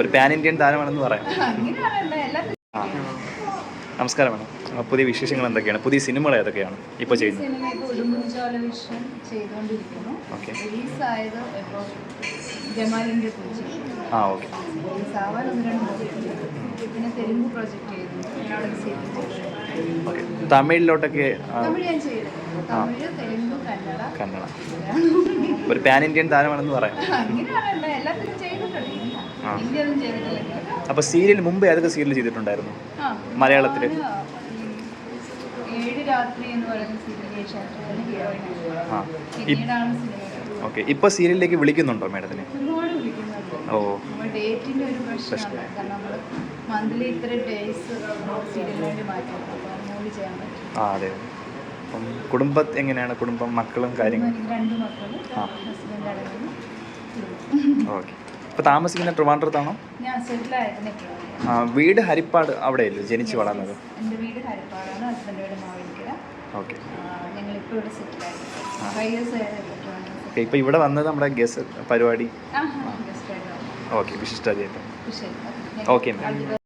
ഒരു pan Indian താരമാണെന്ന് പറയാം. നമസ്കാരം മേഡം. പുതിയ വിശേഷങ്ങൾ എന്തൊക്കെയാണ്? പുതിയ സിനിമകൾ ഏതൊക്കെയാണ് ഇപ്പോൾ ചെയ്യുന്നത്? ആ ഓക്കെ. തമിഴിലോട്ടൊക്കെ കന്നഡ. ഒരു പാൻ ഇന്ത്യൻ താരമാണെന്ന് പറയാം. ചെയ്തിട്ടില്ല. അപ്പോൾ സീരിയൽ മുമ്പ് ഏതൊക്കെ സീരിയൽ ചെയ്തിട്ടുണ്ടായിരുന്നു? മലയാളത്തിൽ? ഏഴ് രാത്രി എന്ന് പറയുന്ന സീരിയൽ ഓക്കെ ഇപ്പൊ സീരിയലിലേക്ക് വിളിക്കുന്നുണ്ടോ മേഡത്തിന്? ഓ. ഒരു പ്രശ്നമാണ്. കാരണം നമ്മൾ മന്ത്ലി ഇത്ര ഡേയ്സ് സീരിയലിന് വേണ്ടി മാറ്റണം. അപ്പോൾ ചെയ്യാൻ പറ്റും. ആ അതെ അപ്പം കുടുംബം എങ്ങനെയാണ്? കുടുംബം മക്കളും കാര്യങ്ങളും? രണ്ട് മക്കളും ആ. ഹസ്ബൻഡ് അടങ്ങുന്നു ഓക്കെ. ഇപ്പോൾ താമസിക്കുന്ന ട്രിവാൻഡ്രത്താണോ? ഞാൻ ആ, വീട് ഹരിപ്പാട് അവിടെയല്ലേ ജനിച്ച് വളർന്നത്? എന്റെ വീട് ഹരിപ്പാടാണ് ഹസ്ബൻഡ് വീട് മാവേലിക്കര. ഓക്കെ. ഞങ്ങളിപ്പോൾ ഇവിടെ സെറ്റിലായി ഫൈവ് ഇയേഴ്സ് ആയിരുന്നു ഓക്കെ ഇപ്പോൾ ഇവിടെ വന്നത് നമ്മുടെ ഗസ്റ്റ് പരിപാടി? ഓക്കെ വിശിഷ്ടാതിയായിട്ട് ഓക്കെ മാം.